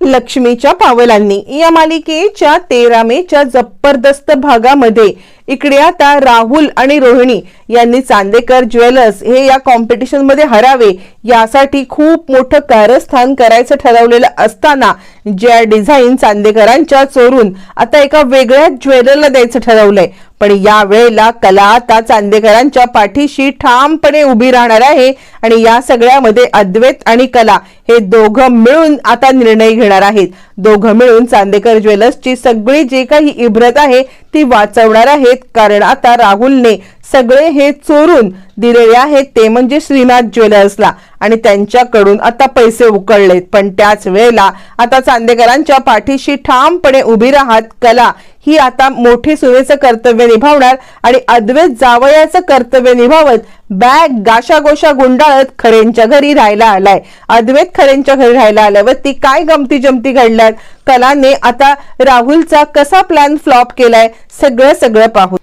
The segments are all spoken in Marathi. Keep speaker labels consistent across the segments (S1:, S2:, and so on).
S1: लक्ष्मीच्या पावलांनी. या मालिकेच्या तेरा मेच्या जबरदस्त भागामध्ये इकडे आता राहुल आणि रोहिणी यांनी चांदेकर ज्वेलर्स हे या कॉम्पिटिशनमध्ये हरावे यासाठी खूप मोठं कारस्थान करायचं ठरवलेलं असताना ज्या डिझाईन चांदेकरांच्या चोरून आता एका वेगळ्या ज्वेलरला द्यायचं ठरवलंय. पण या वेळेला कला आता चांदेकरांच्या पाठीशी ठामपणे उभी राहणार आहे आणि या सगळ्यामध्ये अद्वैत आणि कला हे दोघं मिळून आता निर्णय घेणार आहेत. दोघं मिळून चांदेकर ज्वेलर्सची सगळी जी काही इब्रत आहे ती वाचवणार आहेत. कारण आता राहुलने सगळे हे चोरून दिलेले आहेत. ते म्हणजे श्रीनाथ ज्वेलर्सला. आणि त्यांच्याकडून आता पैसे उकळलेत. पण त्याच वेळेला आता चांदेकरांच्या पाठीशी ठामपणे उभी राहत कला ही आता मोठी सुनेचं कर्तव्य निभावणार आणि अद्वैत जावयाचं कर्तव्य निभावत बॅग गाशा गोशा गुंडाळत खरेंच्या घरी राहायला आलाय. अद्वैत खरेंच्या घरी राहायला आल्यावर ती काय गमती जमती घडल्यात? कलाने आता राहुलचा कसा प्लॅन फ्लॉप केलाय? सगळं सगळं पाहू.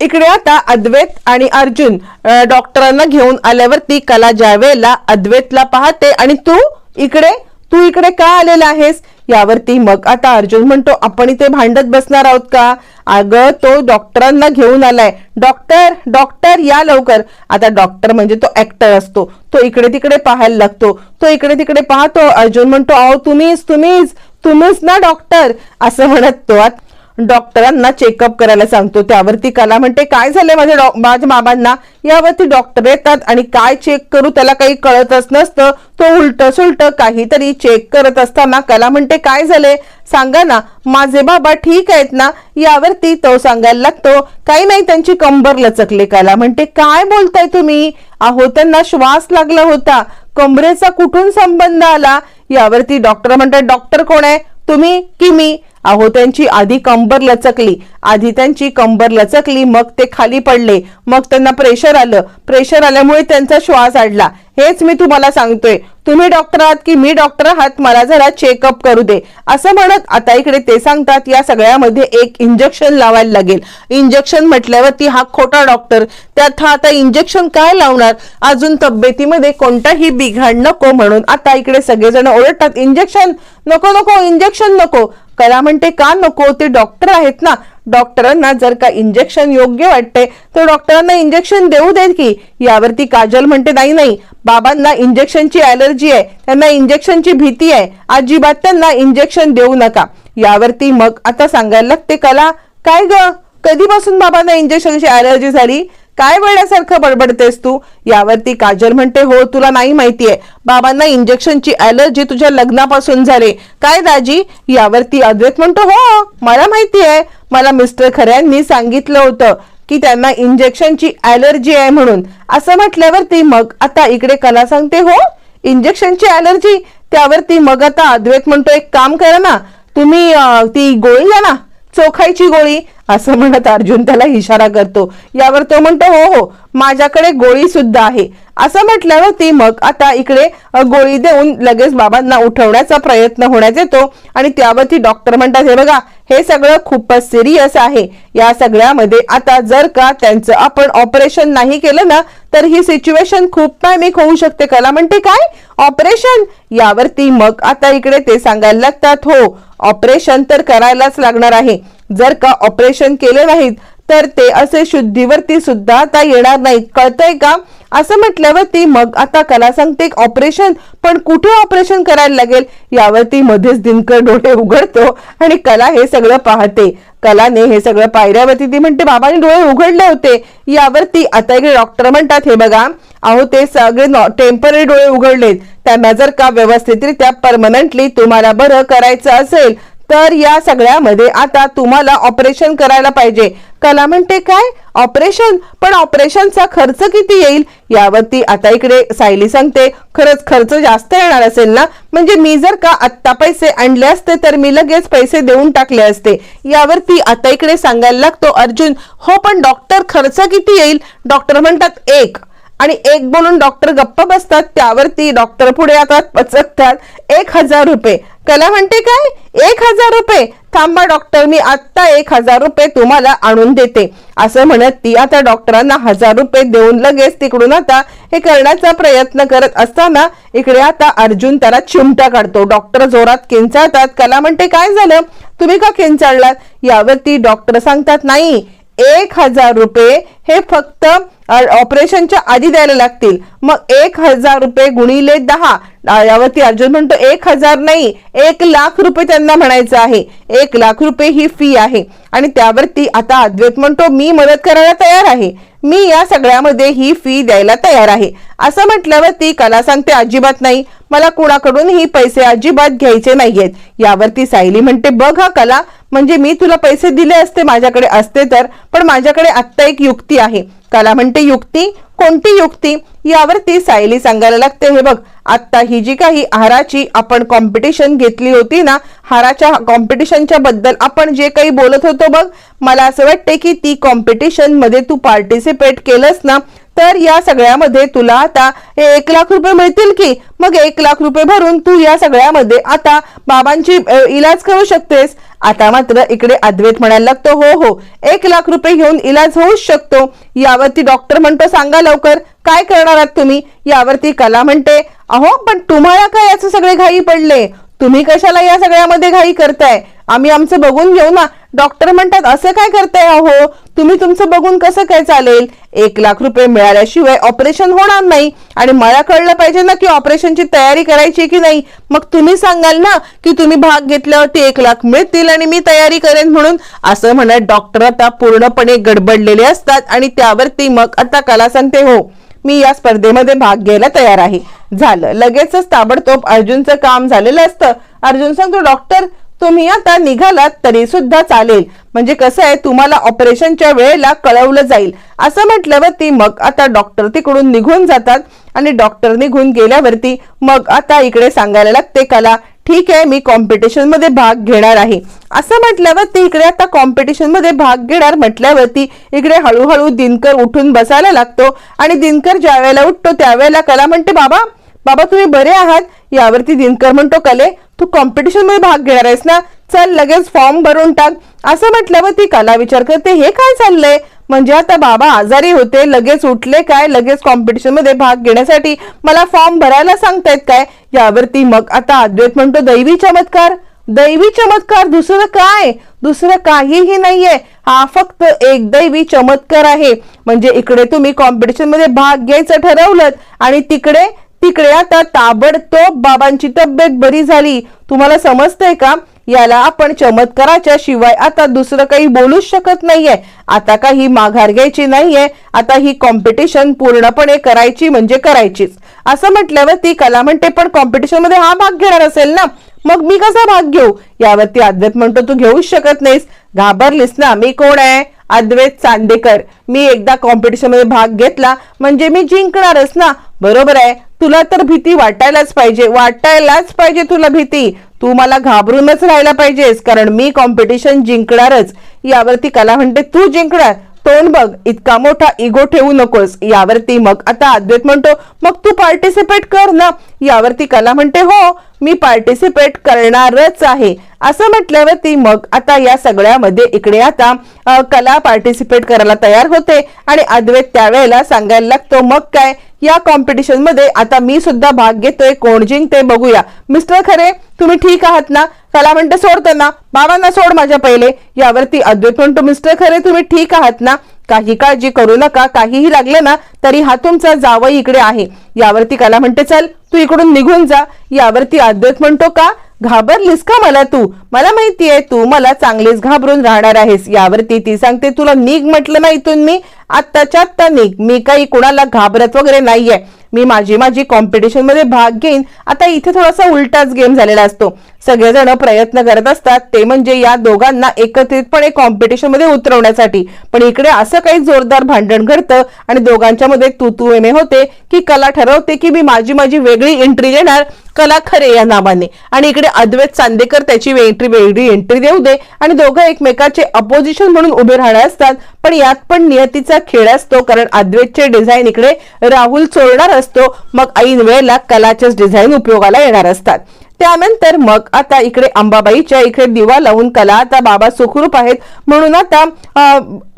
S1: इकडे आता अद्वैत आणि अर्जुन डॉक्टरांना घेऊन आल्यावरती कला ज्या वेळेला अद्वैतला पाहते आणि तू इकडे तू इकडे का आलेला आहेस? यावरती मग आता अर्जुन म्हणतो आपण इथे भांडत बसणार आहोत का? अगं तो डॉक्टरांना घेऊन आलाय. डॉक्टर डॉक्टर या लवकर. आता डॉक्टर म्हणजे तो ऍक्टर असतो. तो इकडे तिकडे पाहायला लागतो. तो इकडे तिकडे पाहतो. अर्जुन म्हणतो अहो तुम्हीच तुम्हीच तुम्हीच ना डॉक्टर. असं म्हणत तो. आत डॉक्टरांना चेकअप करायला सांगतो. त्यावरती कला म्हणते काय झालंय माझ्या डॉ- माझ्या बाबांना? यावरती डॉक्टर येतात आणि काय चेक करू त्याला काही कळतच नसतं. तो उलट सुलट काहीतरी चेक करत असताना कला म्हणते काय झालंय? सांगा ना. माझे बाबा ठीक आहेत ना? यावरती तो सांगायला लागतो काही नाही त्यांची कंबर लचकली कला म्हणते काय बोलताय तुम्ही? अहो त्यांना श्वास लागला होता. कमरेचा कुठून संबंध आला? यावरती डॉक्टर म्हणतात डॉक्टर कोण आहे? तुम्ही की मी? अहो त्यांची आधी कंबर लचकली. आधी त्यांची कंबर लचकली मग ते खाली पडले. मग त्यांना प्रेशर आलं. प्रेशर आल्यामुळे त्यांचा श्वास अडला हेच मी तुम्हाला सांगतोय. तुम्ही डॉक्टर आहात की मी डॉक्टर आहात मला जरा चेकअप करू दे. असं म्हणत आता इकडे ते सांगतात या सगळ्यामध्ये एक इंजेक्शन लावायला लागेल. इंजेक्शन म्हटल्यावरती हा खोटा डॉक्टर त्यात हा आता इंजेक्शन काय लावणार? अजून तब्येतीमध्ये कोणताही बिघाड नको म्हणून आता इकडे सगळेजण ओरडतात इंजेक्शन नको नको इंजेक्शन नको. त्याला म्हणते का नको? ते डॉक्टर आहेत ना. डॉक्टरांना जर का इंजेक्शन योग्य वाटते तर डॉक्टरांना इंजेक्शन देऊ देत की. यावरती काजल म्हणते नाही नाही. बाबांना इंजेक्शनची अलर्जी आहे. त्यांना इंजेक्शनची भीती आहे. अजिबात त्यांना इंजेक्शन देऊ नका. यावरती मग आता सांगायला लागते कला. काय ग? कधीपासून बाबांना इंजेक्शनची अलर्जी झाली? काय वळण्यासारखं बडबडतेस तू? यावरती काजल म्हणते हो तुला नाही माहितीये. बाबांना इंजेक्शनची अलर्जी तुझ्या लग्नापासून झाले. काय दाजी? यावरती अद्वैत म्हणतो हो मला माहिती आहे मला मिस्टर खऱ्यांनी सांगितलं होतं की त्यांना इंजेक्शनची अलर्जी आहे म्हणून. असं म्हटल्यावरती मग आता इकडे कला सांगते हो इंजेक्शनची अलर्जी त्यावरती मग आता अद्वैत म्हणतो एक काम करा ना तुम्ही ती गोळी द्या ना. चोखायची गोळी असं म्हणत अर्जुन त्याला इशारा करतो. यावर तो म्हणतो हो हो माझ्याकडे गोळी सुद्धा आहे. असं म्हटल्यावर ती मग आता इकडे गोळी देऊन लगेच बाबांना उठवण्याचा प्रयत्न होण्यात येतो आणि त्यावरती डॉक्टर म्हणतात हे बघा हे सगळं खूपच सिरियस आहे. या सगळ्यामध्ये आता जर का त्यांचं आपण ऑपरेशन नाही केलं ना तर ही सिच्युएशन खूप टायमिक होऊ शकते. कला म्हणते काय? ऑपरेशन? यावरती मग आता इकडे ते सांगायला लागतात हो ऑपरेशन तर करायलाच लागणार आहे. जर का ऑपरेशन केले नाहीत तर ते असे शुद्धीवरती सुद्धा आता येणार नाही कळतंय का? असं म्हटल्यावरती मग आता कला सांगते ऑपरेशन? पण कुठे ऑपरेशन करायला लागेल? यावरती मध्येच दिनकर डोळे उघडतो आणि कला हे सगळं पाहते. कलाने हे सगळं पायऱ्यावरती ती म्हणते बाबाने डोळे उघडले होते. यावरती आता इकडे डॉक्टर म्हणतात हे बघा अहो ते सगळे टेंपररी डोळे उघडलेत. त्यांना जर का व्यवस्थितरित्या परमनंटली तुम्हाला बरं करायचं असेल तर या सगळ्यामध्ये आता तुम्हाला ऑपरेशन करायला पाहिजे. कला म्हणते काय? ऑपरेशन पण ऑपरेशनचा खर्च किती येईल? यावरती आता इकडे सायली सांगते. खरंच खर्च जास्त येणार असेल ना? म्हणजे मी जर का आत्ता पैसे आणले असते तर मी लगेच पैसे देऊन टाकले असते. यावरती आता इकडे सांगायला लागतो अर्जुन हो पण डॉक्टर खर्च किती येईल? डॉक्टर म्हणतात एक. आणि एक बोलून डॉक्टर गप्प बसतात त्यावरती डॉक्टर पुढे आता पचकतात. एक हजार रुपये. कला म्हणते काय? एक हजार रुपये. थांबा डॉक्टर मी आत्ता एक हजार रुपये तुम्हाला आणून देते. असं म्हणत ती आता डॉक्टरांना हजार रुपये देऊन लगेच तिकडून आता हे करण्याचा प्रयत्न करत असताना इकडे आता अर्जुन त्याला चिमटा काढतो. डॉक्टर जोरात किंचाळतात. कला म्हणते काय झालं? तुम्ही का किंचाळलात? यावरती डॉक्टर सांगतात नाही एक हजार रुपये हे फक्त ऑपरेशनच्या आधी द्यायला लागतील. मग एक हजार रुपये गुणिले दहा यावरती अर्जुन म्हणतो एक हजार नाही एक लाख रुपये त्यांना म्हणायचं आहे. एक लाख रुपये ही फी आहे. आणि त्यावरती आता अद्वैत म्हणतो मी मदत करायला तयार आहे. मी या सगळ्यामध्ये ही फी द्यायला तयार आहे. असं म्हटल्यावर ती कला सांगते अजिबात नाही. मला कुणाकडून ही पैसे अजिबात घ्यायचे नाहीयेत. यावरती सायली म्हणते बघ हा कला म्हणजे मी तुला पैसे दिले असते माझ्याकडे असते तर पण माझ्याकडे आत्ता एक युक्ती आहे. त्याला म्हणते युक्ती? कोणती युक्ती? यावरती सायली सांगायला लागते. हे बघ आत्ता ही जी काही हाराची आपण कॉम्पिटिशन घेतली होती ना हाराच्या कॉम्पिटिशनच्या बद्दल आपण जे काही बोलत होतो बघ मला असं वाटते की ती कॉम्पिटिशनमध्ये तू पार्टिसिपेट केलंस ना तर या सगळ्यामध्ये तुला आता हे एक लाख रुपये मिळतील की? मग एक लाख रुपये भरून तू या सगळ्यामध्ये आता बाबांची इलाज करू शकतेस. आता मात्र इकडे अद्वैत म्हणायला लागतो हो हो एक लाख रुपये घेऊन इलाज होऊच शकतो. यावरती डॉक्टर म्हणतो सांगा लवकर काय करणार आहात तुम्ही? यावरती कला म्हणते अहो पण तुम्हाला काय याचे सगळे घाई पडले? तुम्ही कशाला या सगळ्यामध्ये घाई करताय? आम्ही आमचं बघून घेऊ ना. डॉक्टर म्हणतात असं काय करताय अहो? तुम्ही तुमचं बघून कसं काय चालेल? एक लाख रुपये मिळाल्याशिवाय ऑपरेशन होणार नाही. आणि मला कळलं पाहिजे ना की ऑपरेशनची तयारी करायची की नाही. मग तुम्ही सांगाल ना की तुम्ही भाग घेतल्यावरती एक लाख मिळतील आणि मी तयारी करेन म्हणून. असं म्हणत डॉक्टर आता पूर्णपणे गडबडलेले असतात आणि त्यावरती मग आता कला सांगते हो मी या स्पर्धेमध्ये भाग घ्यायला तयार आहे. झालं. लगेचच ताबडतोब अर्जुनचं काम झालेलं असतं. अर्जुन सांगतो डॉक्टर तुम्ही आता निघालात तरी सुद्धा चालेल. म्हणजे कसं आहे तुम्हाला ऑपरेशनच्या वेळेला कळवलं जाईल. असं म्हटल्यावरती मग आता डॉक्टर तिकडून निघून जातात. आणि डॉक्टर निघून गेल्यावरती मग आता इकडे सांगायला लागते कला ठीक आहे मी कॉम्पिटिशनमध्ये भाग घेणार आहे. असं म्हटल्यावरती इकडे आता कॉम्पिटिशनमध्ये भाग घेणार म्हटल्यावरती इकडे हळूहळू दिनकर उठून बसायला लागतो आणि दिनकर ज्या वेळेला उठतो त्यावेळेला कला म्हणते बाबा बाबा तुम्ही बरे आहात? यावरती दिनकर म्हणतो कले तू कॉम्पिटिशनमध्ये भाग घेणार आहेस ना? चल लगेच फॉर्म भरून टाक. असं म्हटल्यावर ती कला विचार करते हे काय चाललंय? म्हणजे आता बाबा आजारी होते लगेच उठले काय लगेच कॉम्पिटिशनमध्ये भाग घेण्यासाठी मला फॉर्म भरायला सांगतायत काय? यावरती मग आता अद्वैत म्हणतो दैवी चमत्कार दैवी चमत्कार दुसरं काय? दुसरं काहीही नाहीये. हा फक्त एक दैवी चमत्कार आहे. म्हणजे इकडे तुम्ही कॉम्पिटिशनमध्ये भाग घ्यायचं ठरवलं आणि तिकडे तिकडे आता ताबडतोब बाबांची तब्येत बरी झाली. तुम्हाला समजतंय का? याला आपण चमत्काराच्या शिवाय आता दुसरं काही बोलूच शकत नाहीये. आता काही माघार घ्यायची नाहीये. आता ही कॉम्पिटिशन पूर्णपणे करायची म्हणजे करायचीच. असं म्हटल्यावर ती कला म्हणते पण कॉम्पिटिशनमध्ये हा भाग घेणार असेल ना? मग मी कसा भाग घेऊ? यावरती अद्वैत म्हणतो तू घेऊच शकत नाहीस. घाबरलीस ना? मी कोण आहे? अद्वैत चांदेकर मी एकदा कॉम्पिटिशनमध्ये भाग घेतला म्हणजे मी जिंकणारच ना? बरोबर आहे. तुला तर भीती वाटायलाच पाहिजे. वाटायलाच पाहिजे तुला भीती. तू मला घाबरूनच राहायला पाहिजेस कारण मी कॉम्पिटिशन जिंकणारच. यावरती कला म्हणते तू जिंकणार. तोंड बघ इतका मोठा इगो ठेवू नकोस. यावरती मग आता अद्वैत म्हणतो मग तू पार्टिसिपेट कर ना. यावरती कला म्हणते हो मी पार्टिसिपेट करणारच आहे. असं म्हटल्यावरती मग आता या सगळ्यामध्ये इकडे आता कला पार्टिसिपेट करायला तयार होते. आणि अद्वैत त्यावेळेला सांगायला लागतो मग काय? या कॉम्पिटिशनमध्ये आता मी सुद्धा भाग घेतोय. कोण जिंकते बघूया. मिस्टर खरे तुम्ही ठीक आहात ना? कला म्हणते सोड ना. बाबांना सोड माझ्या पहिले. यावरती अद्वैत म्हणतो मिस्टर खरे तुम्ही ठीक आहात ना? काही काळजी करू नका. काहीही लागले ना तरी हा तुमचा जावई इकडे आहे. यावरती कला म्हणते चल तू इकडून निघून जा. यावरती अद्वैत म्हणतो का? घाबरलीस का मला तू? मला माहितीये तू मला चांगलीच घाबरून राहणार आहेस. यावरती ती सांगते तुला निघ म्हटलं ना इथून मी. आत्ताच्या आत्ता निघ. मी काही कुणाला घाबरत वगैरे नाहीये. मी माझी माझी कॉम्पिटिशनमध्ये भाग घेईन. आता इथे थोडासा उलटाच गेम झालेला असतो. सगळेजण प्रयत्न करत असतात ते म्हणजे या दोघांना एकत्रितपणे कॉम्पिटिशनमध्ये उतरवण्यासाठी. पण इकडे असं काही जोरदार भांडण घडतं आणि दोघांच्या मध्ये तू होते की कला ठरवते की मी माझी माझी वेगळी एंट्री देणार कला खरे या नावाने. आणि इकडे अद्वैत चांदेकर त्याची एंट्री वेगळी एंट्री देऊ दे. आणि दोघं एकमेकाचे अपोजिशन म्हणून उभे राहणार असतात पण यात पण नियतीचा खेळ असतो कारण अद्वैतचे डिझाईन इकडे राहुल चोरणार असतो मग ऐन वेळेला कलाचेच डिझाईन उपयोगाला येणार असतात. त्यानंतर मग आता इकडे अंबाबाईच्या इकडे दिवा लावून कला आता बाबा सुखरूप आहेत. म्हणून आता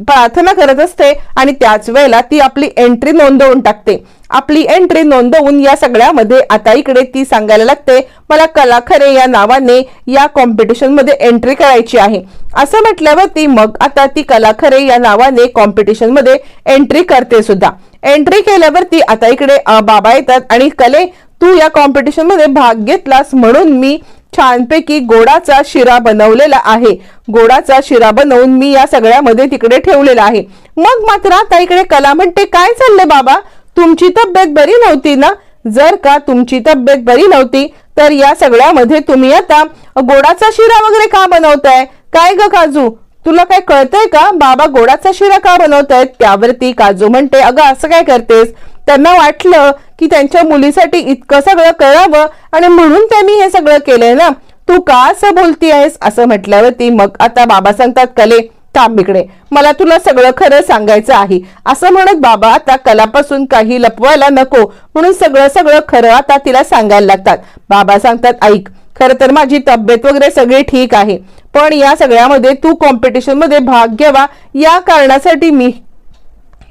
S1: प्रार्थना करत असते आणि त्याच वेळेला ती आपली एंट्री नोंदवून टाकते. आपली एंट्री नोंदवून या सगळ्यामध्ये आता इकडे ती सांगायला लागते मला कला खरे या नावाने या कॉम्पिटिशनमध्ये एंट्री करायची आहे. असं म्हटल्यावरती मग आता ती कला खरे या नावाने कॉम्पिटिशनमध्ये एंट्री करते सुद्धा. एंट्री केल्यावरती आता इकडे बाबा येतात आणि कले तू या कॉम्पिटिशनमध्ये भाग घेतलास म्हणून मी छानपैकी गोडाचा शिरा बनवलेला आहे. गोडाचा शिरा बनवून मी या सगळ्यामध्ये तिकडे ठेवलेला आहे. मग मात्र आता इकडे कला म्हणते काय चाललंय बाबा? तुमची तब्येत बरी नव्हती ना? जर का तुमची तब्येत बरी नव्हती तर या सगळ्यामध्ये तुम्ही आता गोडाचा शिरा वगैरे का बनवताय? काय ग काजू? तुला काय कळतंय का? बाबा गोडाचा शिरा का बनवतायत? त्यावरती काजू म्हणते अगं असं काय करतेस? त्यांना वाटलं की त्यांच्या मुलीसाठी इतकं सगळं करावं आणि म्हणून त्यांनी हे सगळं केलंय ना? तू का असं बोलती आहेस असं म्हटल्यावरती मग आता बाबा सांगतात कले थांब इकडे. मला तुला सगळं खरं सांगायचं आहे. असं म्हणत बाबा आता कलापासून काही लपवायला नको. म्हणून सगळं सगळं खरं आता तिला सांगायला लागतात. बाबा सांगतात ऐक खरं तर माझी तब्येत वगैरे सगळी ठीक आहे पण या सगळ्यामध्ये तू कॉम्पिटिशनमध्ये भाग घ्यावा. या कारणासाठी मी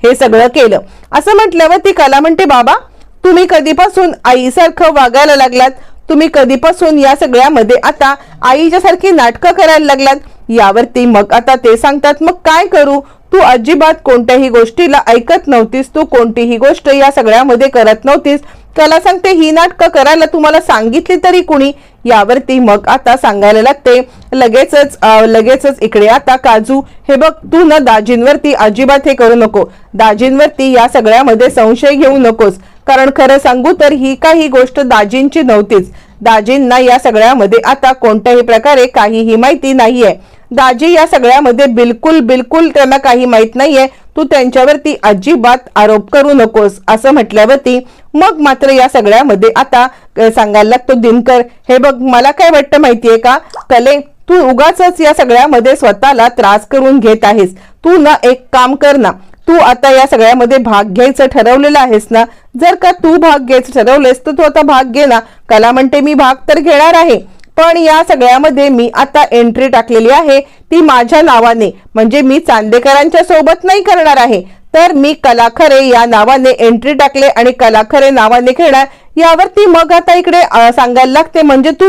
S1: हे सगळं केलं. असं म्हटल्यावर ती कला म्हणते बाबा तुम्ही कधीपासून आईसारखं वागायला लागलात? तुम्ही कधीपासून या सगळ्यामध्ये आता आईच्या सारखी नाटकं करायला लागलात? यावरती मग आता ते सांगतात मग काय करू? तू अजिबात कोणत्याही गोष्टीला ऐकत नव्हतीस. तू कोणतीही गोष्ट या सगळ्यामध्ये करत नव्हतीस. त्याला सांगते ही नाटकं करायला तुम्हाला सांगितली तरी कुणी? यावरती मग आता सांगायला लागते लगेचच लगेचच इकडे आता काजू. हे बघ तू ना दाजींवरती अजिबात हे करू नको. दाजींवरती या सगळ्यामध्ये संशय घेऊ नकोस. कारण खरं सांगू तर ही काही गोष्ट दाजींची नव्हतीच. दाजींना या सगळ्यामध्ये आता कोणत्याही प्रकारे काहीही माहिती नाहीये. दाजी या सगळ्यामध्ये बिलकुल बिलकुल त्यांना काही माहीत नाहीये. तू त्यांच्यावरती अजिबात आरोप करू नकोस असं म्हटल्यावरती मग मात्र या सगळ्यामध्ये आता सांगायला लागतो दिनकर हे बघ मला काय वाटतं माहितीये का? कले तू उगाच या सगळ्यामध्ये स्वतःला त्रास करून घेत आहेस. तू ना एक काम कर ना तू आता या सगळ्यामध्ये भाग घ्यायचं ठरवलेलं आहेस ना? जर का तू भाग घ्यायचं ठरवलेस तर तू आता भाग घे ना. कला म्हणते मी भाग तर घेणार आहे पण या सगळ्यामध्ये मी आता एंट्री टाकलेली आहे ती माझ्या नावाने. म्हणजे मी चांदेकरांच्या सोबत नाही करणार आहे. तर मी कलाखरे या नावाने एंट्री टाकले आणि कलाखरे नावाने खेळणार. यावरती मग आता इकडे सांगायला लागते म्हणजे तू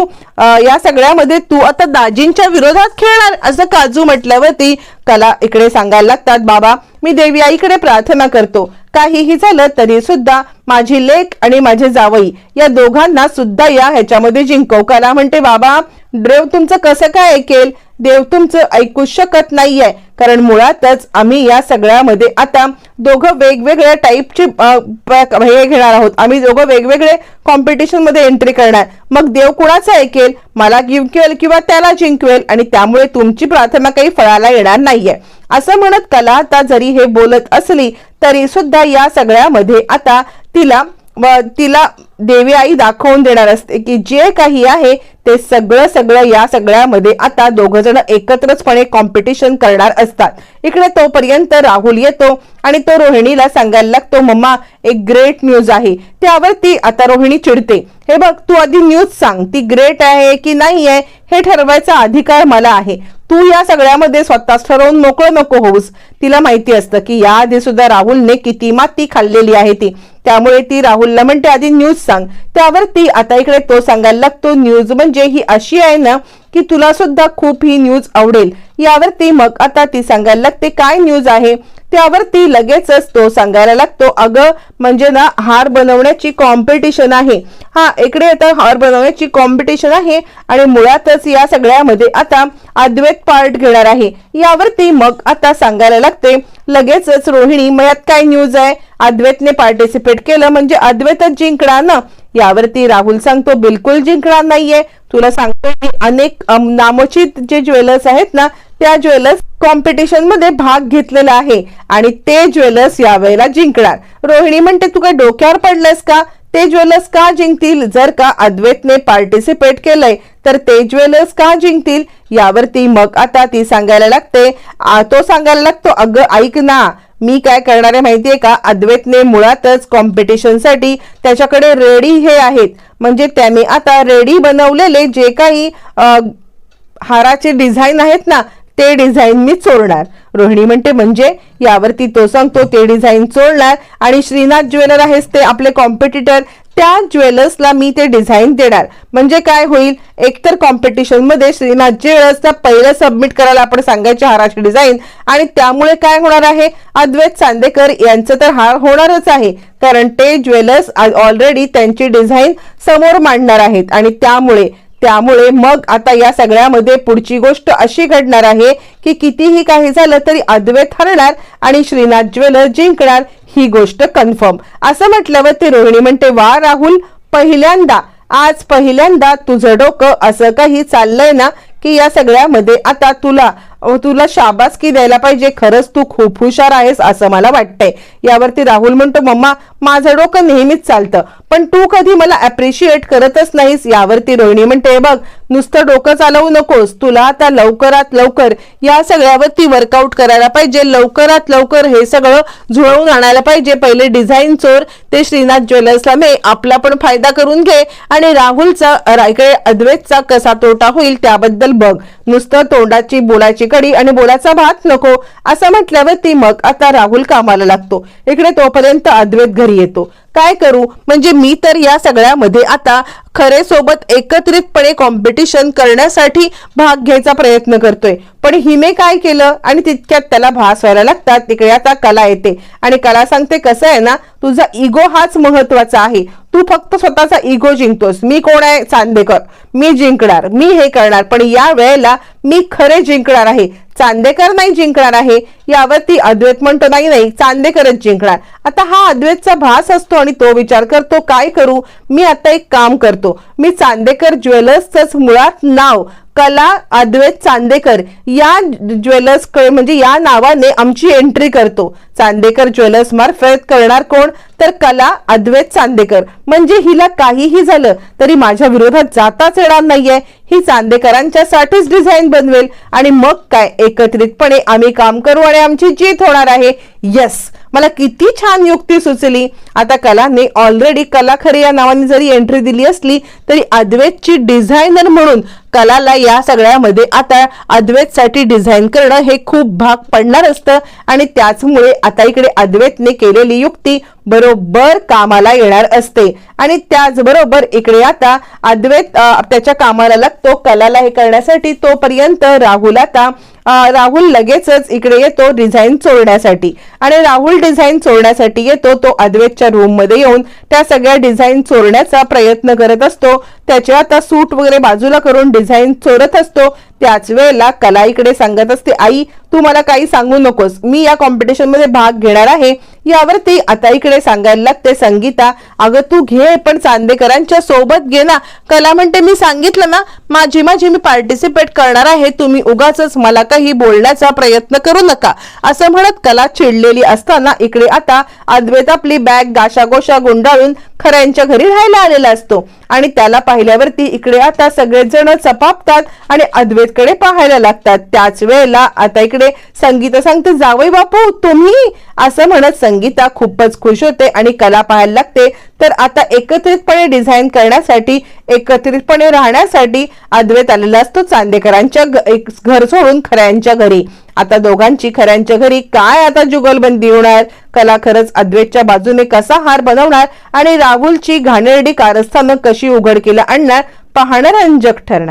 S1: या सगळ्यामध्ये तू आता दाजींच्या विरोधात खेळणार असं काजू म्हटल्यावरती कला इकडे सांगायला लागतात बाबा मी देवी आईकडे प्रार्थना करतो. काहीही झालं तरी सुद्धा माझी लेख आणि माझे जावई या दोघांना सुद्धा या ह्याच्यामध्ये जिंकव. कला म्हणते बाबा देव तुमचं कसं काय ऐकेल? देव तुमचं ऐकू शकत नाहीये. कारण मुळातच आम्ही या सगळ्यामध्ये आता दोघं वेगवेगळ्या टाईपचे हे घेणार आहोत. आम्ही दोघं वेगवेगळे कॉम्पिटिशनमध्ये एंट्री करणार. मग देव कुणाचा ऐकेल? मला जिंकवेल किंवा त्याला जिंकवेल? आणि त्यामुळे तुमची प्रार्थना काही फळाला येणार नाहीये. असं म्हणत कला आता जरी हे बोलत असली तरी सुद्धा या सगळ्यामध्ये आता तिला व तिला देवी आई दाखवून देणार असते की जे काही आहे ते सगळं सगळं या सगळ्यामध्ये आता दोघ जण एकत्रचपणे कॉम्पिटिशन करणार असतात. इकडे तोपर्यंत राहुल येतो आणि तो रोहिणीला सांगायला लागतो मम्मा एक ग्रेट न्यूज आहे. त्यावरती आता रोहिणी चिडते. हे बघ तू आधी न्यूज सांग. ती ग्रेट आहे की नाही आहे हे ठरवायचा अधिकार मला आहे. तू या सगळ्यामध्ये स्वतःच ठरवून मोकळं नको होऊस. तिला माहिती असतं की याआधी सुद्धा राहुलने किती माती खाल्लेली आहे ती. त्यामुळे ती राहुलला म्हणते आधी न्यूज सांग. त्यावर ती आता इकडे तो सांगायला लागतो न्यूज म्हणजे ही अशी आहे ना की तुला सुद्धा खूप ही न्यूज आवडेल. यावर ती मग आता ती सांगायला लागते काय न्यूज आहे? त्यावरती लगेचच तो सांगायला लागतो अगं म्हणजे ना हार बनवण्याची कॉम्पिटिशन आहे. हा इकडे आता हार बनवण्याची कॉम्पिटिशन आहे आणि मुळातच या सगळ्यामध्ये आता अद्वैत पार्ट घेणार आहे. यावरती मग आता सांगायला लागते लगेचच रोहिणी मयात काय न्यूज आहे? अद्वैतने पार्टिसिपेट केलं म्हणजे अद्वैतच जिंकणार ना? यावरती राहुल सांगतो बिलकुल जिंकणार नाहीये. तुला सांगतो की अनेक नामोचित जे ज्वेलर्स आहेत ना त्या ज्वेलर्स कॉम्पिटिशनमध्ये भाग घेतलेला आहे. आणि ते ज्वेलर्स यावेळेला जिंकणार. रोहिणी म्हणते तू काय डोक्यावर पडलंस का? ते ज्वेलर्स का जिंकतील? जर का अद्वैतने पार्टिसिपेट केलंय तर ते ज्वेलर्स का जिंकतील? यावरती मग आता ती सांगायला लागते. तो सांगायला लागतो अगं ऐक ना मी काय करणार आहे माहितीये का? अद्वैतने मुळातच कॉम्पिटिशनसाठी त्याच्याकडे रेडी हे आहेत. म्हणजे त्याने आता रेडी बनवलेले जे काही हाराचे डिझाईन आहेत ना ते डिझाईन मी चोरणार. रोहिणी म्हणते म्हणजे? यावरती तो सांगतो ते डिझाईन चोरणार आणि श्रीनाथ ज्वेलर आहेस ते आपले कॉम्पिटिटर त्या ज्वेलर्सला मी ते डिझाईन देणार. म्हणजे काय होईल? एकतर कॉम्पिटिशनमध्ये श्रीनाथ ज्वेलर्सला पहिलं सबमिट करायला आपण सांगायचे हाराची डिझाईन. आणि त्यामुळे काय होणार आहे? अद्वैत चांदेकर यांचं तर हार होणारच आहे. कारण ते ज्वेलर्स ऑलरेडी त्यांची डिझाईन समोर मांडणार आहेत. आणि त्यामुळे त्यामुळे मग आता या सगळ्यामध्ये पुढची गोष्ट अशी घडणार आहे की कितीही काही झालं तरी अद्वैत हरणार आणि श्रीनाथ ज्वेलर जिंकणार ही गोष्ट कन्फर्म. असं म्हटल्यावर ते रोहिणी म्हणते वा राहुल पहिल्यांदा आज पहिल्यांदा तुझं डोकं असं काही चाललंय ना की या सगळ्यामध्ये आता तुला तुला शाबासकी द्यायला पाहिजे. खरंच तू खूप हुशार आहेस असं मला वाटतंय. यावरती राहुल म्हणतो मम्मा माझं डोकं नेहमीच चालतं. पण तू कधी मला अप्रिशिएट करतच नाहीस? यावरती रोहिणी म्हणते बघ नुसतं डोकं चालवू नकोस. तुला आता लवकरात लवकर या सगळ्यावरती वर्कआउट करायला पाहिजे. लवकरात लवकर हे सगळं जुळवून आणायला पाहिजे. पहिले डिझाईन चोर ते श्रीनाथ ज्वेलर्सला मे आपला पण फायदा करून घे. आणि राहुलचा रायकडे अद्वैतचा कसा तोटा होईल त्याबद्दल बघ. नुसतं तोंडाची बोलायची कडी आणि बोलाचा भात नको असं म्हटल्यावर ती मग आता राहुल कामाला लागतो. इकडे तोपर्यंत अद्वैत घरी येतो. काय करू? म्हणजे मी तर या सगळ्यामध्ये आता खरे सोबत एकत्रितपणे कॉम्पिटिशन करण्यासाठी भाग घ्यायचा प्रयत्न करतोय. पण हिने काय केलं? आणि तितक्यात त्याला भास व्हायला लागतात. तिकडे आता कला येते. आणि कला सांगते कसं आहे ना तुझा इगो हाच महत्त्वाचा आहे. तू फक्त स्वतःचा इगो जिंकतोस. मी कोण आहे? चांदेकर. मी जिंकणार. मी हे करणार. पण या वेळेला मी खरे जिंकणार आहे. चांदेकर नाही जिंकणार आहे. यावरती अद्वैत म्हणतो नाही नाही चांदेकरच जिंकणार. आता हा अद्वैतचा भास असतो आणि तो विचार करतो काय करू? मी आता एक काम करतो. मी चांदेकर ज्वेलर्सच मुळात नाव कला अद्वैत चांदेकर या ज्वेलर्स म्हणजे या नावाने आमची एंट्री करतो. चांदेकर ज्वेलर्स मार्फत करणार कोण? तर कला अद्वैत चांदेकर. म्हणजे हिला काहीही झालं तरी माझ्या विरोधात जाताच येणार नाहीये. ही चांदेकरांच्यासाठीच डिझाईन बनवेल. आणि मग काय? एकत्रितपणे आम्ही काम करू आणि आमची जीत होणार आहे. यस मला किती छान युक्ती सुचली. आता कलाने ऑलरेडी कला खरे या नावाने जरी एंट्री दिली असली तरी अद्वैतची डिझायनर म्हणून कलाला या सगळ्यामध्ये आता अद्वैतसाठी डिझाईन करणं हे खूप भाग पडणार असतं. आणि त्याचमुळे आता इकडे अद्वैतने केलेली युक्ती बरोबर कामाला येणार असते. आणि त्याचबरोबर इकडे आता अद्वैत त्याच्या कामाला लागतो कलाला हे करण्यासाठी तोपर्यंत राहुल आता राहुल लगेचच इकडे येतो डिझाईन चोरण्यासाठी. आणि राहुल डिझाईन चोरण्यासाठी येतो तो अद्वैतच्या रूममध्ये येऊन त्या सगळ्या डिझाईन चोरण्याचा प्रयत्न करत असतो. त्याचे आता सूट वगैरे बाजूला करून डिझाईन चोरत असतो. त्याच वेळेला कला इकडे सांगत असते आई तू मला काही सांगू नकोस. मी या कॉम्पिटिशनमध्ये भाग घेणार आहे. यावरती आता इकडे सांगायला लागते संगीता अगं तू घे पण चांदेकरांच्या सोबत घे ना. कला म्हणते मी सांगितलं ना माझी माझी मी पार्टिसिपेट करणार आहे. तुम्ही उगाच मला काही बोलण्याचा प्रयत्न करू नका. असं म्हणत कला चिडलेली असताना इकडे आता अद्वैत आपली बॅग गाशागोशा गुंडाळून खऱ्यांच्या घरी राहायला आलेला असतो. आणि त्याला पाहिल्यावरती इकडे आता सगळेजण चपापतात आणि अद्वैतकडे पाहायला लागतात. त्याच वेळेला आता इकडे संगीता सांगते जावई बापू तुम्ही? असं म्हणत संगीता खूपच खुश होते आणि कला पाहायला लागते. तर आता एकत्रितपणे डिझाईन करण्यासाठी एकत्रितपणे राहण्यासाठी अद्वैत आलेला असतो चांदेकरांच्या एक घर सोडून खऱ्यांच्या घरी. आता दोघांची खऱ्यांच्या घरी काय आता जुगलबंदी होणार? कला खरंच अद्वैतच्या बाजूने कसा हार बनवणार? आणि राहुलची घाणेरडी कारस्थानं कशी उघडकीला आणणार? पाहणं रंजक ठरणार.